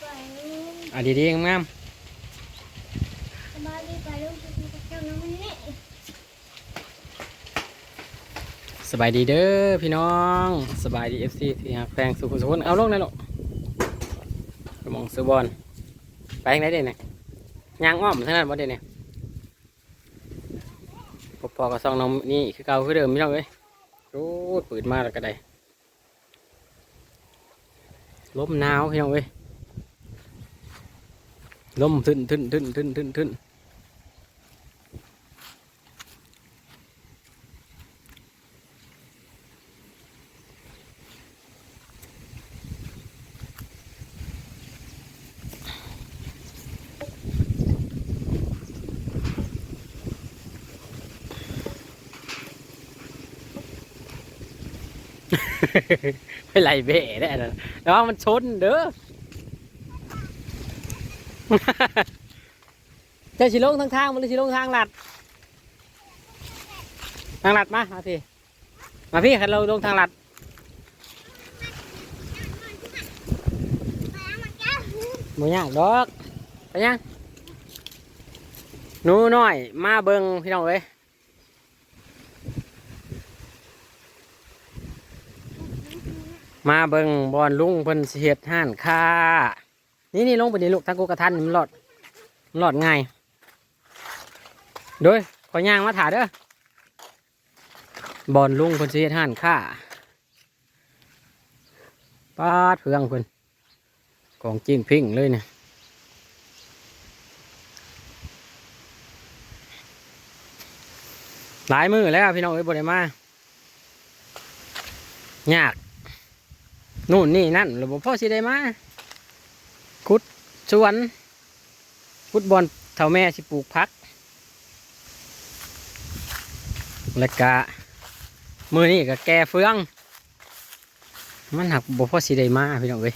ปลุงอะดีๆงามสบายดีไปลุงจะกินกับเจ้าน้องนี่ๆสบายดีเด้อพี่น้อง สบายดีเอฟซีที่หักแพงสุขุมสุขนเอาลงเลยลูกกระมองซื้อบอลไปทางไหนเด่นเนี่ยยางอ้อมเท่านั้นบ่เด่นเนี่ยพอพอกับซองน้องนี่คือเก่าคือเดิมพี่น้องเอ้ยโอ้ยปืดมาแล้วก็ได้ลมหนาวพี่น้องเอ้ย ลมทึนทึนทึนทึนทึนทึนไปไหลเบะได้นะแล้วมันชนเด้อ จ้าชิลงทางทางมันเลยชิลงทางลัด ทางลัดมามาพี่ มาพี่ขันเราลงทางลัดหมูย่างดอกไปยังหนูน้อย มาเบิงพี่น้องเอ้ยมาเบิงบอลลุงเพิ่นสิเฮ็ดห้านค้า นี่นี่ลงไปนี่ลูกทางกูกระทันนี่มันหลอดมันหลอดง่ายโดยขอย่างมาถ่าเด้อบอลลุงเพิ่นเฮ็ดห้านค้าปาดเพื่องเพิ่นของจริงพิงเลยเนี่ยหลายมือแล้วพี่น้องเอ้ยบ่ได้มายากนู่นนี่นั่นหรือบ่พ่อสิได้มา สวนขุดบอลเท่าแม่สิปลูกพัก แล้วก็มือนี่ก็แก่เฟือง มันหักบ่พ่อสิได้มาพี่น้องเอ้ย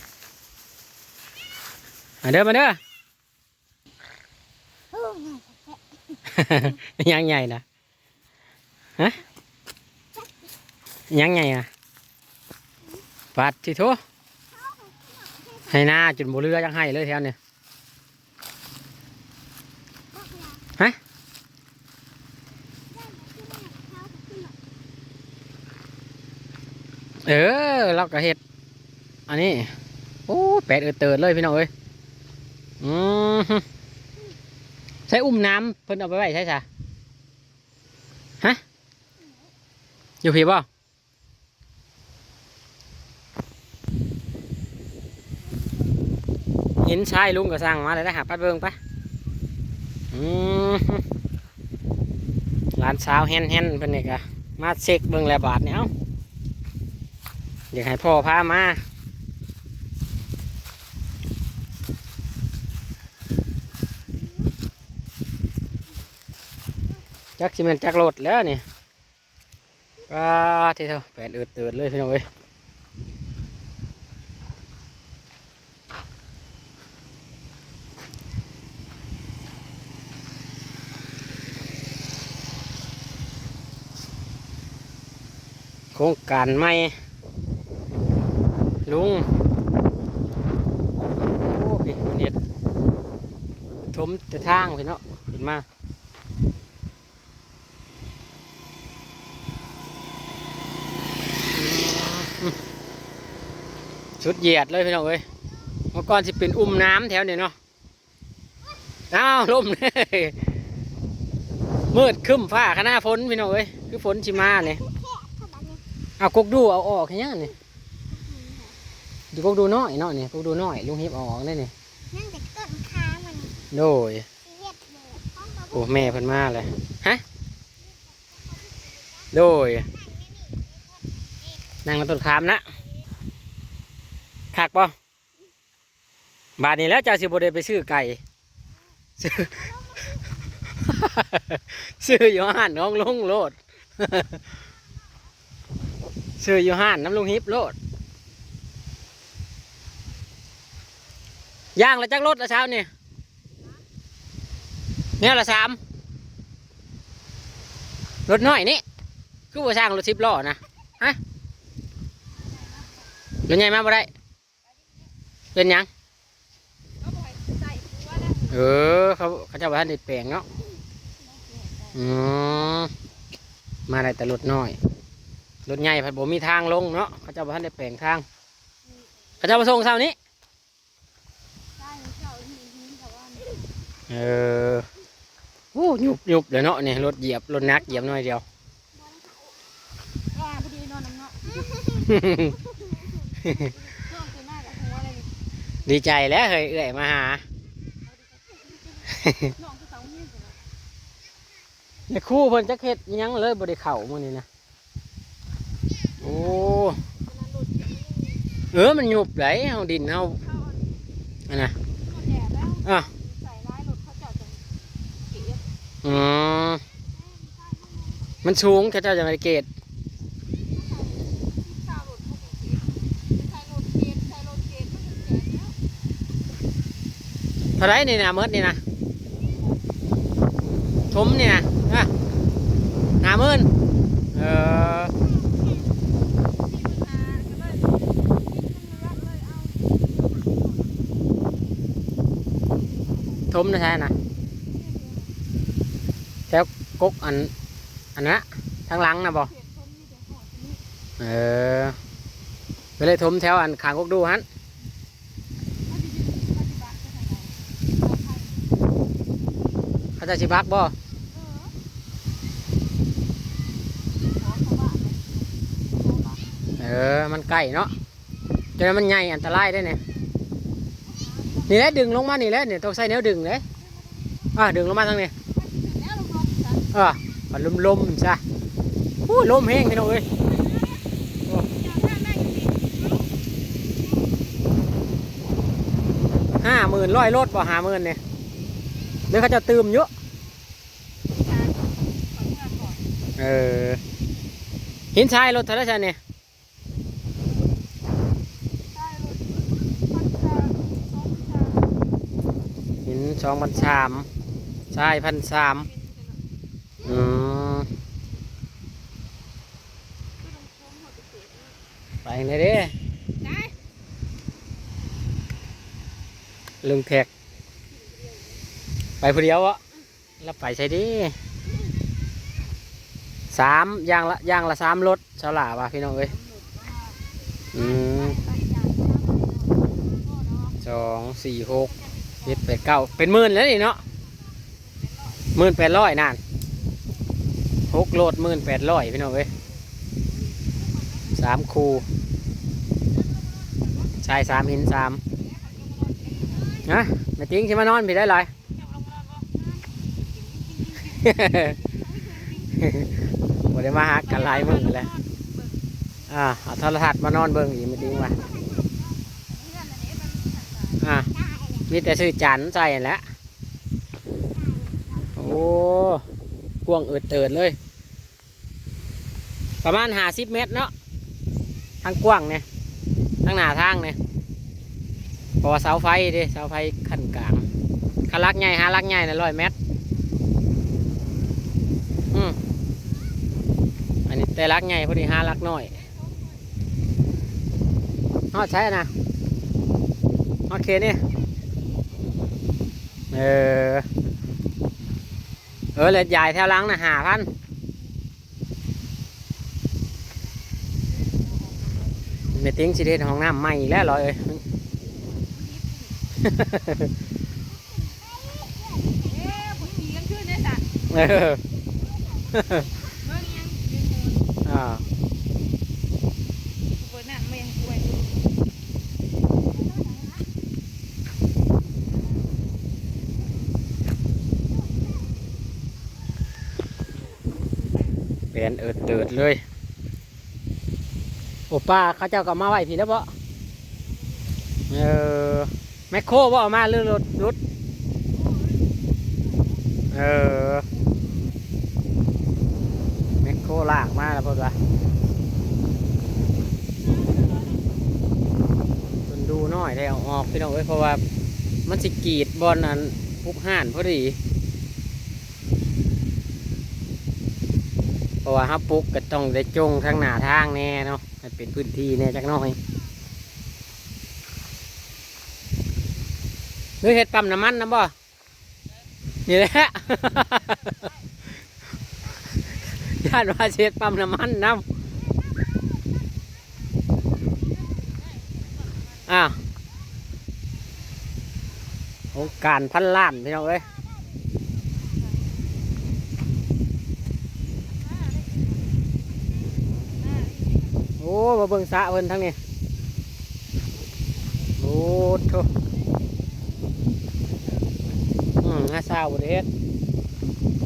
มาเด้อมาเด้อ ยังใหญ่นะฮะยังไงอะปัดที่ทุ ให้หน้าจุดบุเรือยังให้เลยแถวเนี่ยฮะเออเราก็เห็ด อันนี้ โอ้แปดเออเติดเลยพี่น้องเอ้ยอืมใช้อุ้มน้ำเพิ่นเอาไปไว้ใช่จ้ะฮะอยู่พี่ป่ เห็นชายลุงก็สั่งมาเลยนะหาปัดเบิงปะร้านสาวแฮนแฮนเป็นนี่กะมาเช็คเบิงแลบาทเนี่ยเอ้าเดี๋ยวให้พ่อพามาจักสิเมนจักโหลดแล้วนี่ก็ที่เท่าแปดเอืดเตืดเลยพี่น้องเอ้ย โครงการใหม่ลุงโอ้พี่มันเห็ดทมแต่ทางพี่เนาะขึ้นมาอืมสุดเหยียดเลยพี่น้องเอ้ยเมื่อก่อนสิเป็นอุ้มน้ำแถวเนี้เนาะอ้าวลมเลยมืดคึ้มฟ้าขนาฝนพี่น้องเอ้ยคือฝนชิมาเนี่ย เอากกดูเอาออกแค่นี้นี่ดูกกดูน้อยเนาะนี่กกดูน้อยลุงฮิบเอาออกได้นี่นั่งแต่ต้นขามันโดยเรียบเลยโอ้แม่เพิ่นมาเลยฮะโดยนั่งมาต้นขามนะคักป่บาทนี้แล้วเจ้าสิบได้ไปซื้อไก่ซื้อซื้ออยู่ห้านน้องลุงโลด ซื้ออยู่ห้านน้ำลุงฮิปโลดย่างแล้วจักรถละเช้านี่เนี่ยละสามรถน้อยนี่คือว่าสร้างรถสิบล้อนะฮะรถใหญ่มาบ่ได้ เป็นยังเออเขาเขาจะว่าท่านได้แปลงเนาะอืมมาได้แต่รถน้อย รถใหญ่พัดบ่มีทางลงเนาะเขาเจะว่าท่านได้แปลงทางเขาเจะมาส่งเช้านี้ได้เจ้าหินหินแต่ว่าเออโอ้ยุบยุบเลยเนาะเนี่ยรถเหยียบรถนักเหยียบหน่อยเดียวว่าพอดีนอนน้ำเนาะช่วงคือหน้ากับหัวอะไรนี่ดีใจแล้วเฮ้ยเอื่อยมาหาน้องคือเสาเงี้ยสินะในครู่เพิ่นจักเฮ็ดอิหยังเลยบ่ได้เข้ามื้อนี้นะ โอ้ เออ มันหยุบไหลเฮาดินเฮาอันน่ะอะอืมมันสูงเขาเจ้าจะมาเกตเกียบใส่หลุดเกียบใส่หลุดเกียบก็จะแก่แล้วเท่าไรนี่นะเมดนี่นะชมนี่นะอะห้าหมื่นเออ มีปัญหาก็เลยกินมันเลยเอา ชมนะใช่นะแถวกกอัน อันนั้นนะทางหลังนะบอเออไปเลยทมแถวอันขางกกดูฮันเขาจัก็ไงเอาไปเขาจะชิบักบ่เออขอเออมันใกล้เนาะจนมันใหญ่อันตรายได้เนี่ย นี่แหละดึงลงมานี่แหละเนี่ยต้องใส่แนวดึงเลยอ่าดึงลงมาทางนี้เออมันลมลมๆจ้ะโอ้ลมแห้งพี่น้องเอ้ยห้าหมื่นร้อยรถป่ห้าหมื่นเนี่ยหรือเขาจะตืมเยอะเออเหินทรายรถเท่าไรจ้ะเนี่ย ได้รถพันชาสองชา หินส องพันสามทรายพันสามอืมไปเลยเด้ลุงแท็ก ไปผู้เดียววะแล้วไปใช่ดิสามย่างละย่างละสามรถเฉลาวะพี่น้องเอ้ยอืมสองสี่หก เจ็ดแปดเก้าเป็นหมื่นแล้วนี่เนาะหมื่นแปดร้อยนั่นหกโลดหมื่นแปดร้อยพี่น้องเอ้ยสามคูชายสามหินสามนะแม่ติ้งใช่มานอนพี่ได้เลยบ่ได้มาหากันหลายมื้อแล้วอ่าเอาโทรทัศน์มานอนเบิ่งอีกไม่ติ้งว่ะอ่า มีแต่ซื้อจันใส่แล้วโอ้กวงเอิดเติดเลย ประมาณหาสิบเมตรเนาะทางกว้างเนี่ยทางหนาทางเนี่ยเพราะว่าเสาไฟดิเสาไฟขั้นกลางขาลักใหญ่หาลักใหญ่นะร้อยเมตรอืมอันนี้แต่ลักใหญ่พอดีหาลักน้อยฮอดใช่นะฮอเคเนี่ย เออ เออเลยใหญ่แถวลังนะหาพันเมติ้งสิเดนห้องน้ำใหม่อีกแล้วเหรอเอ้ยเอ๊ะผมขี่กันขึ้นได้สัตว์เอ่อยังยืนโหนอ่า เปิดหนังไม่ยังป่วย เป็ นเอิดเติดเลย โอป้าเขาเจ้าก็มาไหวพี่แล้วบ่เออแมคโครบ่เอามาเรื่องรถรถเออแมคโครลากมาแล้วพ่อวะจนดูน้อยได้เอาออกพี่น้องเอ้ยเพราะว่ามันสิกีดบอลนั้นพุกห่านพอดี เพ ราะว่าฮับปุ๊กก็ต้องได้จงทางหน้าทางแน่เนาะให้เป็นพื้นที่แน่จักน้อยหรือเห็ดปั๊มน้ำมันนะบ่นี่แหละ ญาติว่าเช็ดปั๊มน้ำมันน้ำอ้าวโองการพันล้านพี่น้องเอ้ยโอ้มาเบิ่งสระเพิ่นทั้งนี้โอ้โถอืมห้าสาวบริเฮ็ด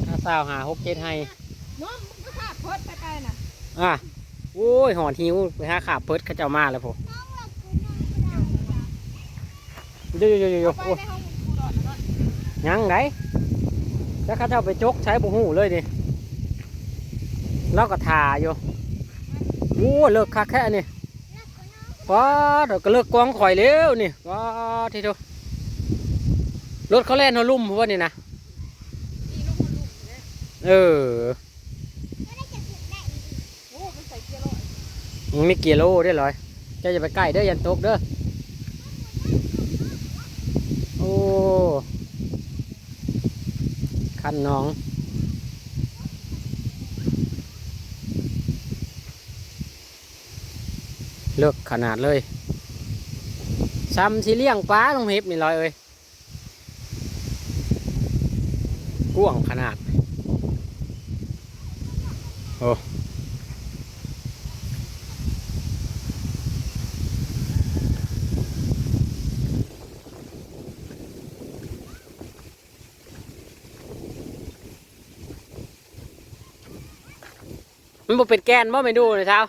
ห้าสาวหาหกเจ็ดให้น้องมึงก็ขาดพดไปไกลน่ะอะโอ้ยหอนหิวไปหาขาเปิดเขาเจ้ามาแล้วผมเดี๋ยวเดี๋ยวเดี๋ยวเดี๋ยวไปโอ้ยในห้องกูดอดนะยังไงแล้วเขาเจ้าไปจกใช้บุหูเลยดิเราก็ทาอยู่ โอ้เลิกคักแค่นี่ว้าเดี๋ยวก็เลิกกองข่อยเร็วนี่ว้าทีเดียวรถเขาแล่นเขาลุ่มเพราะว่านี่นะนี่ลูกมันลูกเนี่ยเออโอ้มันใส่เกียร์ลอยมันมีกี่โลได้เลยเจ้าจะไปใกล้เด้อยันตกเด้อโอ้คันน้อง เลิกขนาดเลยซ้ำสิเลี้ยงปลาลงเห็บนี่ลอยเอ้ยกว้างขนาด โอ้มันบ่เป็นแกนบ่ไม่ดูเลยเช้า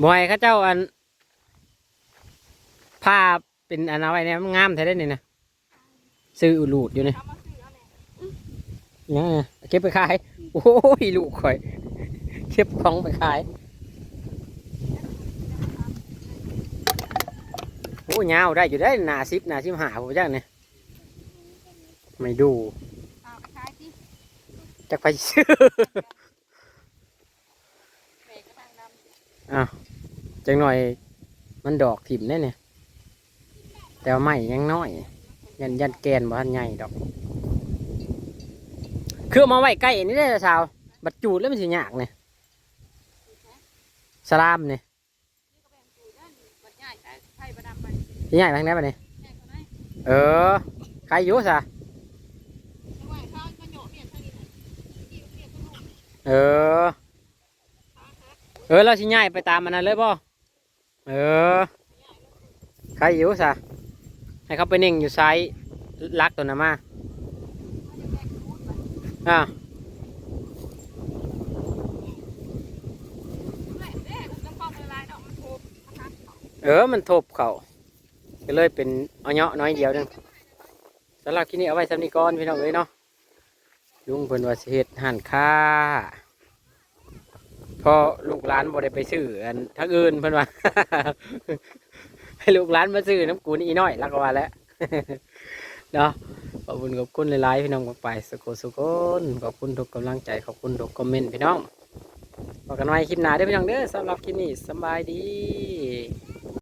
บอยเข้าเจ้าอันผ้าเป็นอันเอาไว้เนี่ยมันงามแท้ได้นี่นะซื้ออุลูดอยู่นี่เอามาซื้อเอาเนี่ยยังไงเก็บไปขาย โอ้ยลูกข่อย เก็บของไปขาย โอ้ยาวได้อยู่ได้หนาซิปหนาซิมหาผมจังเนี่ยไม่ดูเอาไปขายที่จักไปซื้อ เบรกกระดังดำ อ้าวจังหน่อยมันดอกถิ่มแน่เนี่ย แต่ว่าไม่ยังน้อย ยันยันแกนบ้านใหญ่ดอก คือมาไว้ใกล้อันนี้ได้อสาว บัดจูดแล้วมันสิยากเนี่ยสลามเนี่ยยันใหญ่ไผ่ประดับไปสิใหญ่ทางไหนบ้าเนี่ยเออใครอยู่ซะเออ ออเราสิใหญ่ไปตามมันนั้นเลยบ่เออใครอยู่ซะให้เขาไปนิ่งอยู่ไซส์ลักตัวนั้นมาอ่าเอมละลายดอมันทบเออ มันทบเขาก็เลยเป็นเอาเนาะน้อยเดียวนึงสำหรับคลิปนี้เอาไว้สำนีก่อนพี่น้องเอ้ยเนาะลุงเพิ่นว่าสิเฮ็ดหันค่า พอลูกหลานบ่ได้ไปซื้ออันทั้งอื่นเพิ่นว่า ให้ลูกหลานมาซื้อน้ำกูนี่อีน้อยแล้วก็ว่าแล้วเนาะขอบคุณขอบคุณหลายๆพี่น้องไปสุโขสุขนขอบคุณทุกกำลังใจขอบคุณทุกคอมเมนต์พี่น้องพบกันไว้คลิปหน้าเด้อพี่น้องเด้อสำหรับคลิปนี้สบายดี